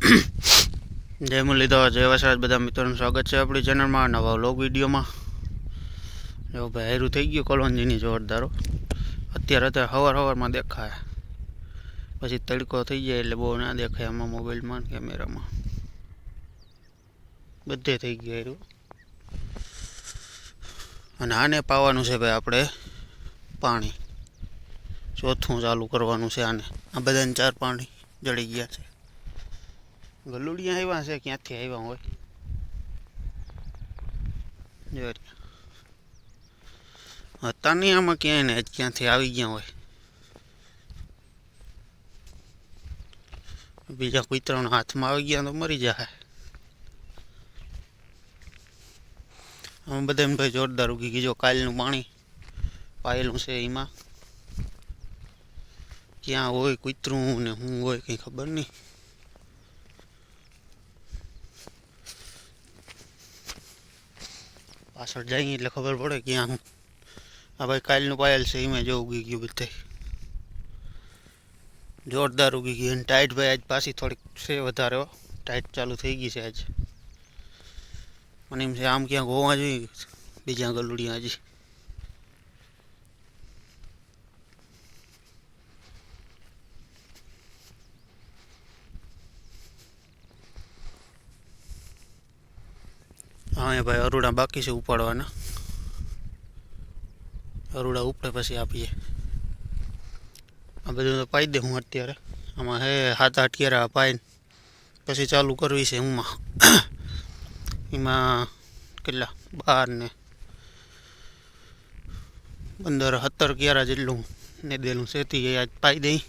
જય મુરલીધર જય વસરાજ, બધા મિત્રોનું સ્વાગત છે આપણી ચેનલમાં, નવા વ્લોગ વિડીયોમાં. જો ભાઈ હેરું થઈ ગયું કોલોનજીની જોરદારો અત્યારે અત્યારે હવાર સવારમાં દેખાય. પછી તડકો થઈ જાય એટલે બહુ ના દેખાય આમાં મોબાઈલમાં કેમેરામાં. બધે થઈ ગયું હેરું. અને આને પાવાનું છે ભાઈ આપણે પાણી. ચોથું ચાલુ કરવાનું છે આને. આ બધાને ચાર પાણી જડી ગયા છે. ગલુડિયા આવ્યા છે ક્યાંથી આવ્યા હોય જો રે. હતા નહીં આમાં ક્યાંય ને જ ક્યાંથી આવી ગયા હોય બીજા કૂતરાના હાથમાં આવી ગયા તો મરી જાય આમાં બધા એમ ભાઈ જોરદાર ઉગી ગઈ જો કાલનું પાણી પાયેલું છે એમાં ક્યાં હોય કૂતરું ને શું હોય કંઈ ખબર નહીં પાછળ જઈએ એટલે ખબર પડે ક્યાં હું આ ભાઈ કાલનું પાયેલ છે, એમાં જો ઉગી ગયું બધે. જોરદાર ઉગી ગયું. અને ટાઈટ ભાઈ આજ પાછી થોડીક છે વધારે ટાઈટ ચાલુ થઈ ગઈ છે આજ. મને એમ છે, આમ ક્યાંક હોવા જોઈએ બીજા ગલુડિયા હજી. હા એ ભાઈ અરુડા બાકી છે ઉપાડવાના. અરુડા ઉપડે પછી આપીએ. આ બધું તો પાઈ દે હું અત્યારે. આમાં હે હાથ આઠ કેરા પાઈને પછી ચાલુ કરવી છે હુંમાં એમાં કેટલા? બાર ને પંદર, સત્તર ક્યારા જેટલું ને દેલું સેતી એ પાઈ દઈ.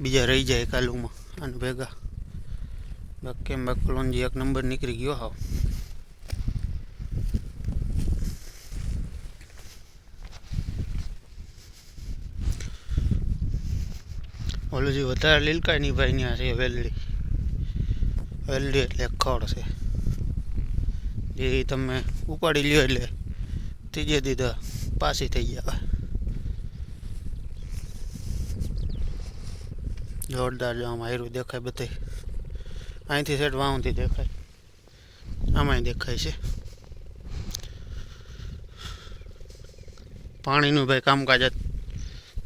બીજા રહી જાય કાલુમાં. અને ભેગા. બાકી બાકલોનજી એક નંબર નીકળી ગયો હાવ. ઓલું જે વધારે લીલકાની ભાઈ ત્યાં છે વેલડી. વેલડી એટલે ખડ છે. જે તમે ઉપાડી લ્યો એટલે ત્રીજે દીધા પાછી થઈ જાય. જોરદાર જો આમાં હાયરું દેખાય બધે. અહીંથી સેટ વાવથી દેખાય. આમાંય દેખાય છે. પાણીનું ભાઈ કામકાજ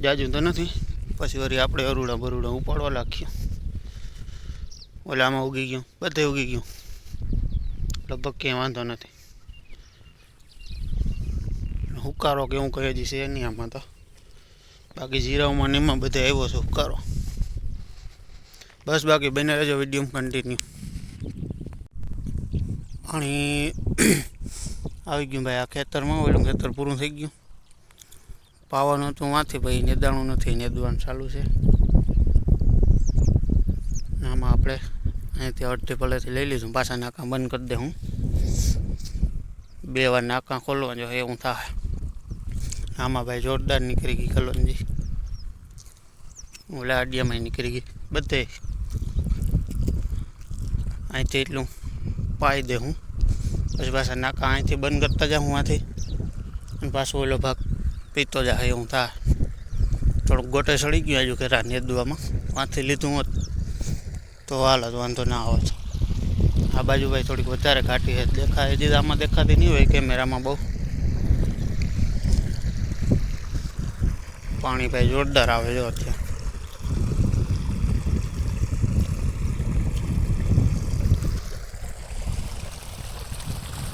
જાજુ તો નથી. પછી વળી આપણે અરુડા બરુડા ઉપાડવા લાગ્યું ઓલામાં ઉગી ગયું, બધે ઉગી ગયું. લગભગ ક્યાંય વાંધો નથી. હુકારો કે હું કહે છે નહીં આમાં તો. બાકી જીરાઓમાં એમાં બધે આવ્યો છે હુકારો. બસ બાકી બને રહેજો વીડિયો કન્ટિન્યુ અને આવી ગયું ભાઈ, આ ખેતરમાં ઓલું ખેતર પૂરું થઈ ગયું. પાવાનું હતું વાંથી ભાઈ નેદાણું નથી નેદવાનું ચાલુ છે આમાં આપણે અહીંથી અડધી પલેથી લઈ લીધું પાછા નાકા બંધ કરી દે હું બે વાર નાકા ખોલવા જો એવું થાય આમાં ભાઈ જોરદાર નીકળી ગઈ કલોનજી ઓલા અડિયામાં નીકળી ગઈ બધે અહીંથી એટલું પાઈ દે હું પછી પાછા નાકા અહીંથી બંધ કરતા જાઉં આથી અને પાછો ઓલો ભાગ પીતો જાય હું થાય થોડુંક ગોટે સડી ગયું કે નેદવામાં. વાંથી લીધું હોત તો હાલ વાંધો ના આવે તો. આ બાજુ ભાઈ થોડીક વધારે ઘાટી છે દેખાય હજી આમાં દેખાતી નહીં હોય કેમેરામાં બહુ. પાણી ભાઈ જોરદાર આવે જો અત્યારે.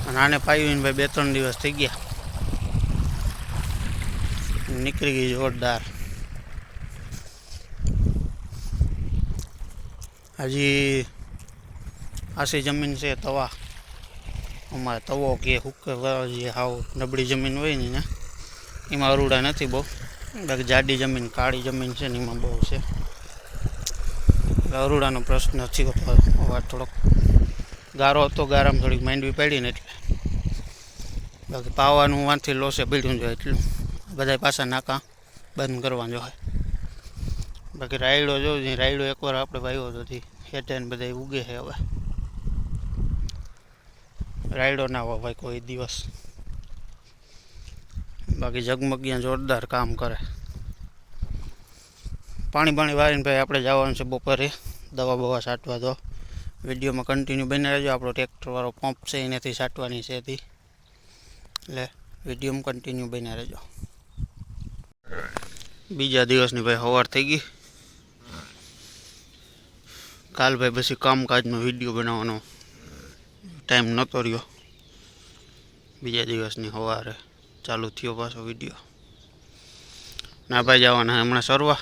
અને આને પાયું ભાઈ બે ત્રણ દિવસ થઈ ગયા. નીકળી ગઈ જોરદાર. હજી આસી જમીન છે તવા. અમારે તવો કે હુકે જે હાવ નબળી જમીન હોય ને એમાં અરુડા નથી બહુ. બાકી જાડી જમીન, કાળી જમીન છે ને એમાં બહુ છે. અરૂડાનો પ્રશ્ન નથી હોતો અવાજ થોડોક. ગારો હતો, ગારામાં થોડીક માંડવી પડી ને એટલે. બાકી પાવાનું વાંથી લોસે પીડ્યું જોઈએ એટલું. બધા પાછા નાકા બંધ કરવા હોય. બાકી રાયડો જો રાયડો એકવાર આપણે વાવ્યો હતો હેઠે ને બધા ઉગે છે હવે. રાયડો ના વવાય કોઈ દિવસ. બાકી ઝગમગિયા જોરદાર કામ કરે. પાણી પાણી વાળીને ભાઈ આપણે જવાનું છે બપોરે. દવા બવા છાંટવા તો. વિડીયોમાં કન્ટિન્યુ બની રહેજો. આપણો ટ્રેક્ટરવાળો પંપ છે એનાથી છાંટવાની છે હતી એટલે વિડીયોમાં કન્ટિન્યુ બની રહેજો. બીજા દિવસની ભાઈ સવાર થઈ ગઈ કાલ ભાઈ પછી કામકાજનો વિડીયો બનાવવાનો ટાઈમ નહોતો રહ્યો બીજા દિવસની સવારે ચાલુ થયો પાછો વિડીયો ના ભાઈ જવાના હમણાં સરવા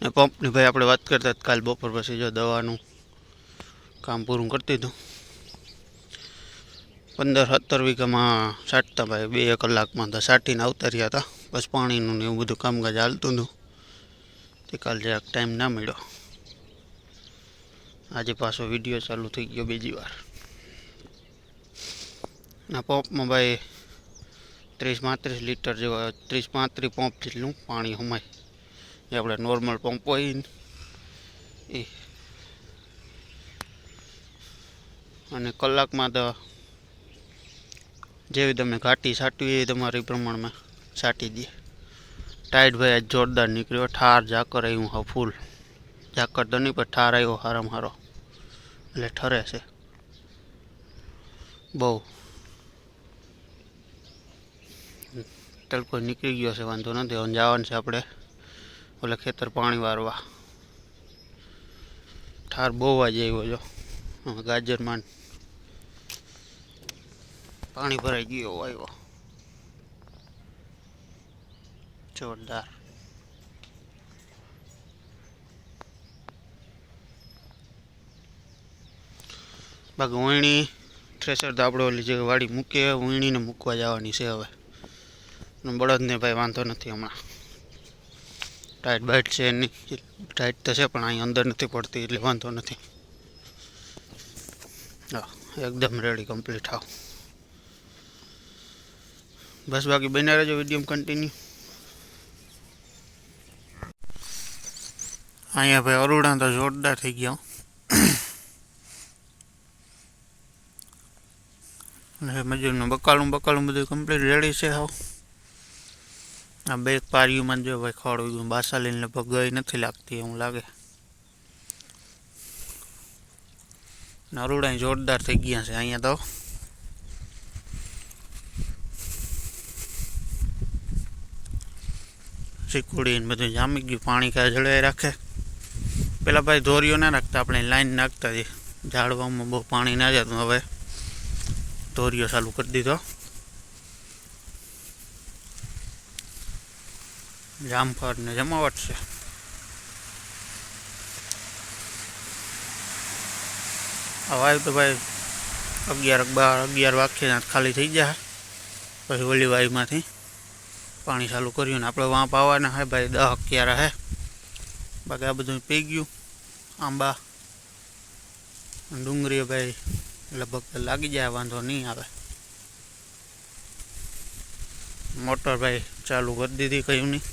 ને પંપની ભાઈ આપણે વાત કરતા હતા કાલ બપોર પછી જો દવાનું કામ પૂરું કરતી હતું પંદર સત્તર વીઘામાં છાંટતા ભાઈ બે કલાકમાં તો છાંટીને આવતા રહ્યા હતા બસ પાણીનું ને એવું બધું કામકાજ હાલતું હતું. તે કાલ જરાક ટાઈમ ના મળ્યો. આજે પાછો વીડિયો ચાલુ થઈ ગયો બીજી વાર. આ પંપમાં ભાઈ ત્રીસ પાંત્રીસ લીટર જેવા, ત્રીસ પાંત્રીસ પંપ જેટલું પાણી હમાય જે આપણે નોર્મલ પંપ હોય એ. અને કલાકમાં તો જેવી તમે ઘાટી છાંટવી એ તમારી પ્રમાણમાં. છાંટી દે ટાઈટ ભાઈ આજ જોરદાર નીકળ્યો ઠાર ઝાકર આવ્યું હા ફૂલ ઝાકર તો નહીં પણ ઠાર આવ્યો હારામાં હારો એટલે ઠરે છે બહુ તડકો નીકળી ગયો છે વાંધો નથી હવે જવાનું છે આપણે ઓલે ખેતર પાણી વારવા ઠાર બહુ વાજ આવ્યો જો હવે ગાજરમાં પાણી ભરાઈ ગયો આવ્યો જોરદાર બાકી વણીણી થ્રેસર તો આપણે ઓલી જે વાડી મૂકીએ વણીને મૂકવા જવાની છે હવે અને બળદને ભાઈ વાંધો નથી હમણાં ટાઈટ બાઈટ છે એની ટાઈટ તો છે પણ અહીં અંદર નથી પડતી એટલે વાંધો નથી હા એકદમ રેડી કમ્પ્લીટ આવ બસ બાકી બન્યા રહેજો વિડીયો કન્ટિન્યુ અહીંયા ભાઈ અરુડા તો જોરદાર થઈ ગયા હો. અને મજૂરનું બકાલું બકાલું બધું કમ્પ્લીટ રેડી છે હાવ આ બે પારીઓમાં જો ભાઈ ખડ ગયું બાસાલીને લગભગ ગઈ નથી લાગતી એવું લાગે નરુડા જોરદાર થઈ ગયા છે અહીંયા તો શીકુડી ને બધું જામી ગયું પાણી કાંઈ જળવાઈ રાખે પેલા ભાઈ ધોરીઓ ના નાખતા, આપણે લાઈન નાખતા હતી ઝાડવામાં બહુ પાણી ના જતું હવે ધોરીઓ ચાલુ કરી દીધો. જામફળ ને જમાવટ છે. હવે તો ભાઈ અગિયાર બાર, અગિયાર વાગ્યે ખાલી થઈ જાય પછી ઓલી વાયુમાંથી પાણી ચાલુ કર્યું ને આપણે વાંપ આવવાના હે ભાઈ, દહ, અગિયાર હે. બાકી આ બધું પી ગયું આંબા ડુંગળી ભાઈ લગભગ લાગી જાય વાંધો નહીં આવે મોટર ભાઈ ચાલુ કરી દીધી કયું નહીં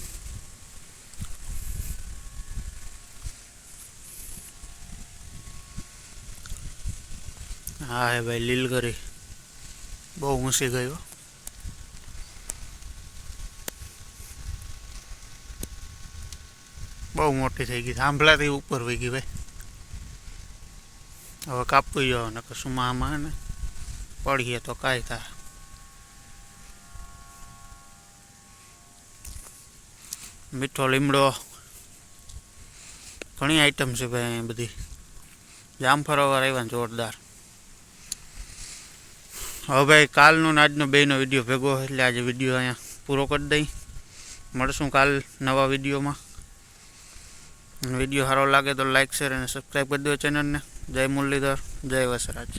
હા હે ભાઈ લીલગરી બહુ ઊંચી ગયો મોટી થઈ ગઈ થાંભલાથી ઉપર વહી ગઈ ભાઈ હવે કાપવી જાવ ને કશું આમાં ને પડીએ તો કાંઈ થાય મીઠો લીમડો ઘણી આઈટમ છે ભાઈ અહીં બધી જામફળાવાર આવ્યા ને જોરદાર હવે ભાઈ કાલનો ને આજનો બેનો વિડીયો ભેગો એટલે આજે વિડીયો અહીંયા પૂરો કરી દઈ મળશું કાલ નવા વિડીયોમાં વીડિયો સારો લાગે તો લાઇક શેર અને સબસ્ક્રાઈબ કરી દો ચેનલને. જય મુરલીધર, જય વસરાજ.